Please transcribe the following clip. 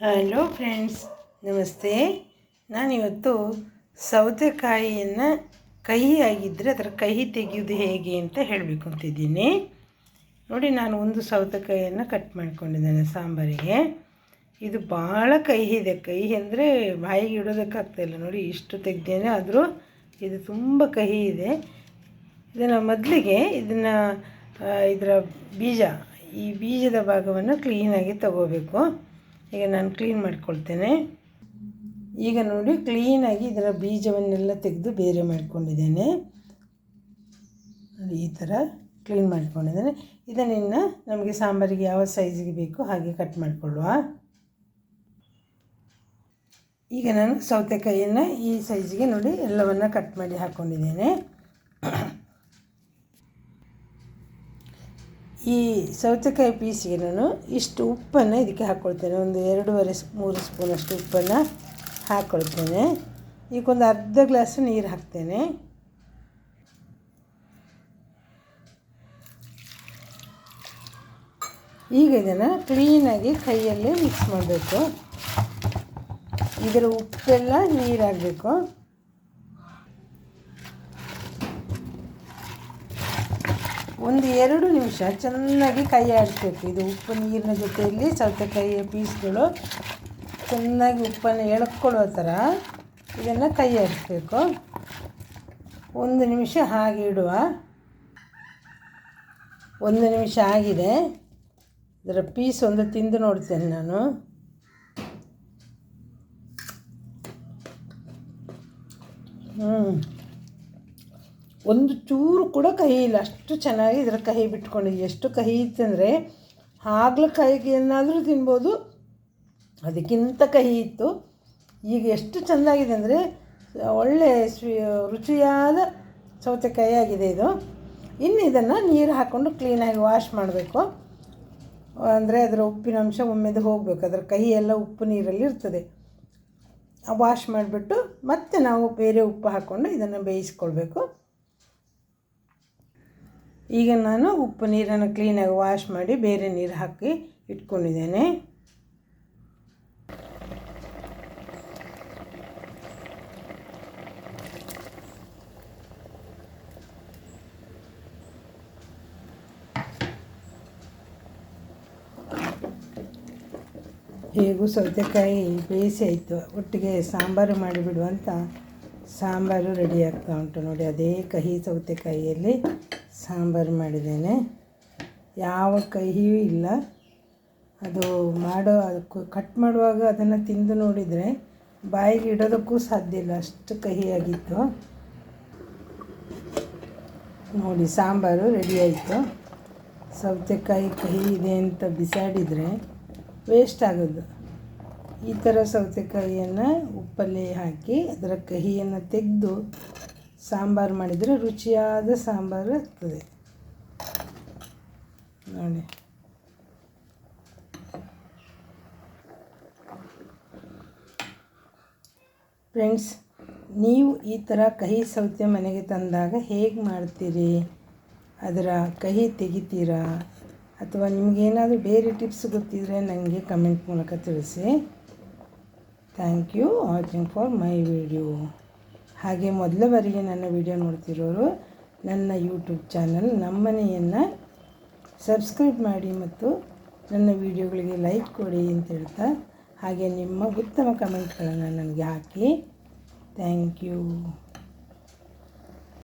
Hello friends ನಮಸ್ತೆ. ನಾನಿವತ್ತು ಸೌತೆಕಾಯಿಯನ್ನು ಕಹಿ ಆಗಿದ್ದರೆ ಅದರ ಕಹಿ ತೆಗೆಯೋದು ಹೇಗೆ ಅಂತ ಹೇಳಬೇಕು ಅಂತಿದ್ದೀನಿ ನೋಡಿ, ನಾನು ಒಂದು ಸೌತೆಕಾಯಿಯನ್ನು ಕಟ್ ಮಾಡ್ಕೊಂಡಿದ್ದೇನೆ ಸಾಂಬಾರಿಗೆ. ಇದು ಭಾಳ ಕಹಿ ಇದೆ. ಕಹಿ ಅಂದರೆ ಬಾಯಿಗೆ ಇಡೋದಕ್ಕಾಗ್ತಾಯಿಲ್ಲ ನೋಡಿ, ಇಷ್ಟು ತೆಗ್ದೇನೆ, ಆದರೂ ಇದು ತುಂಬ ಕಹಿ ಇದೆ. ಇದನ್ನು ಮೊದಲಿಗೆ ಇದನ್ನು ಇದರ ಬೀಜ, ಈ ಬೀಜದ ಭಾಗವನ್ನು ಕ್ಲೀನಾಗಿ ತಗೋಬೇಕು. ಈಗ ನಾನು ಕ್ಲೀನ್ ಮಾಡ್ಕೊಳ್ತೇನೆ. ಈಗ ನೋಡಿ ಕ್ಲೀನಾಗಿ ಇದರ ಬೀಜವನ್ನೆಲ್ಲ ತೆಗೆದು ಬೇರೆ ಮಾಡ್ಕೊಂಡಿದ್ದೇನೆ. ಈ ಥರ ಕ್ಲೀನ್ ಮಾಡ್ಕೊಂಡಿದ್ದೇನೆ. ಇದನ್ನು ನಮಗೆ ಸಾಂಬಾರಿಗೆ ಯಾವ ಸೈಜಿಗೆ ಬೇಕು ಹಾಗೆ ಕಟ್ ಮಾಡಿಕೊಳ್ಳುವ. ಈಗ ನಾನು ಸೌತೆಕಾಯಿಯನ್ನು ಈ ಸೈಜಿಗೆ ನೋಡಿ ಎಲ್ಲವನ್ನು ಕಟ್ ಮಾಡಿ ಹಾಕ್ಕೊಂಡಿದ್ದೇನೆ ಈ ಸೌತೆಕಾಯಿ ಪೀಸಿಗೆ ನಾನು ಇಷ್ಟು ಉಪ್ಪನ್ನು ಇದಕ್ಕೆ ಹಾಕ್ಕೊಳ್ತೇನೆ. ಒಂದು ಎರಡೂವರೆ ಮೂರು ಸ್ಪೂನಷ್ಟು ಉಪ್ಪನ್ನು ಹಾಕ್ಕೊಳ್ತೇನೆ. ಒಂದು ಅರ್ಧ ಗ್ಲಾಸ್ ನೀರು ಹಾಕ್ತೇನೆ. ಈಗ ಇದನ್ನು ಕ್ಲೀನಾಗಿ ಕೈಯಲ್ಲೇ ಮಿಕ್ಸ್ ಮಾಡಬೇಕು. ಇದರ ಉಪ್ಪೆಲ್ಲ ನೀರಾಗಬೇಕು. ಒಂದು ಎರಡು ನಿಮಿಷ ಚೆನ್ನಾಗಿ ಕೈ ಆಡಿಸ್ಬೇಕು ಇದು ಉಪ್ಪು ನೀರಿನ ಜೊತೆಯಲ್ಲಿ ಸೌತೆಕಾಯಿಯ ಪೀಸ್ಗಳು ಚೆನ್ನಾಗಿ ಉಪ್ಪನ್ನು ಎಳ್ಕೊಳ್ಳೋ ಥರ ಇದನ್ನು ಕೈ ಆಡಿಸ್ಬೇಕು ಒಂದು ನಿಮಿಷ ಹಾಗೆ ಇಡುವ. ಒಂದು ನಿಮಿಷ ಆಗಿದೆ. ಇದರ ಪೀಸ್ ಒಂದು ತಿಂದು ನೋಡ್ತೇನೆ ನಾನು. ಹ್ಞೂ ಒಂದು ಚೂರು ಕೂಡ ಕಹಿ ಇಲ್ಲ. ಅಷ್ಟು ಚೆನ್ನಾಗಿ ಇದರ ಕಹಿ ಬಿಟ್ಕೊಂಡಿದೆ ಎಷ್ಟು ಕಹಿ ಇತ್ತಂದರೆ ಹಾಗಲಕಾಯಿಗೆ ಏನಾದರೂ ತಿನ್ಬೋದು. ಅದಕ್ಕಿಂತ ಕಹಿ ಇತ್ತು. ಈಗ ಎಷ್ಟು ಚೆಂದಾಗಿದೆ ಅಂದರೆ ಒಳ್ಳೆ ಸ್ವೀ, ರುಚಿಯಾದ ಸೌತೆಕಾಯಿ ಆಗಿದೆ ಇದು. ಇನ್ನು ಇದನ್ನು ನೀರು ಹಾಕ್ಕೊಂಡು ಕ್ಲೀನಾಗಿ ವಾಶ್ ಮಾಡಬೇಕು. ಅಂದರೆ ಅದರ ಉಪ್ಪಿನ ಅಂಶ ಒಮ್ಮೆದು ಹೋಗಬೇಕು. ಅದರ ಕಹಿ ಎಲ್ಲ ಉಪ್ಪು ನೀರಲ್ಲಿ ಇರ್ತದೆ. ವಾಶ್ ಮಾಡಿಬಿಟ್ಟು ಮತ್ತೆ ನಾವು ಬೇರೆ ಉಪ್ಪು ಹಾಕ್ಕೊಂಡು ಇದನ್ನು ಬೇಯಿಸ್ಕೊಳ್ಬೇಕು. ಈಗ ನಾನು ಉಪ್ಪು ನೀರನ್ನು ಕ್ಲೀನಾಗಿ ವಾಶ್ ಮಾಡಿ ಬೇರೆ ನೀರು ಹಾಕಿ ಇಟ್ಕೊಂಡಿದ್ದೇನೆ. ಹೇಗೂ ಸೌತೆಕಾಯಿ ಬೇಯಿಸಿ ಆಯಿತು. ಒಟ್ಟಿಗೆ ಸಾಂಬಾರು ಮಾಡಿಬಿಡುವಂತ ಸಾಂಬಾರು ರೆಡಿ ಆಗ್ತಾ ಉಂಟು ನೋಡಿ. ಅದೇ ಕಹಿ ಸೌತೆಕಾಯಿಯಲ್ಲಿ. ಸಾಂಬಾರು ಮಾಡಿದ್ದೇನೆ. ಯಾವ ಕಹಿಯೂ ಇಲ್ಲ. ಅದು ಮಾಡೋ, ಅದಕ್ಕೂ ಕಟ್ ಮಾಡುವಾಗ ಅದನ್ನು ತಿಂದು ನೋಡಿದರೆ ಬಾಯಿಗೆ ಇಡೋದಕ್ಕೂ ಸಾಧ್ಯ ಇಲ್ಲ. ಅಷ್ಟು ಕಹಿಯಾಗಿತ್ತು. ನೋಡಿ, ಸಾಂಬಾರು ರೆಡಿ ಆಯಿತು. ಸೌತೆಕಾಯಿ ಕಹಿ ಇದೆ ಅಂತ ಬಿಸಾಡಿದರೆ ವೇಸ್ಟ್ ಆಗೋದು. ಈ ಥರ ಸೌತೆಕಾಯಿಯನ್ನು ಉಪ್ಪಲ್ಲಿ ಹಾಕಿ, ಅದರ ಕಹಿಯನ್ನು ತೆಗೆದು ಸಾಂಬಾರು ಮಾಡಿದರೆ ರುಚಿಯಾದ ಸಾಂಬಾರು ಆಗ್ತದೆ ನೋಡಿ. ಫ್ರೆಂಡ್ಸ್ ನೀವು ಈ ಥರ ಕಹಿ ಸೌತೆ ಮನೆಗೆ ತಂದಾಗ ಹೇಗೆ ಮಾಡ್ತೀರಿ? ಅದರ ಕಹಿ ತೆಗಿತೀರಾ? ಅಥವಾ ನಿಮಗೇನಾದರೂ ಬೇರೆ ಟಿಪ್ಸ್ ಗೊತ್ತಿದ್ದರೆ ನನಗೆ ಕಮೆಂಟ್ ಮೂಲಕ ತಿಳಿಸಿ. Thank you watching for my video ಹಾಗೆ ಮೊದಲ ಬಾರಿಗೆ ನನ್ನ ವಿಡಿಯೋ ನೋಡ್ತಿರೋರು ನನ್ನ ಯೂಟ್ಯೂಬ್ ಚಾನಲ್ ನಮ್ಮನೆಯನ್ನು ಸಬ್ಸ್ಕ್ರೈಬ್ ಮಾಡಿ ಮತ್ತು ನನ್ನ ವಿಡಿಯೋಗಳಿಗೆ ಲೈಕ್ ಕೊಡಿ ಅಂತ ಹೇಳ್ತಾ, ಹಾಗೆ ನಿಮ್ಮ ಉತ್ತಮ ಕಮೆಂಟ್ಗಳನ್ನು ನನಗೆ ಹಾಕಿ, ಥ್ಯಾಂಕ್ ಯು.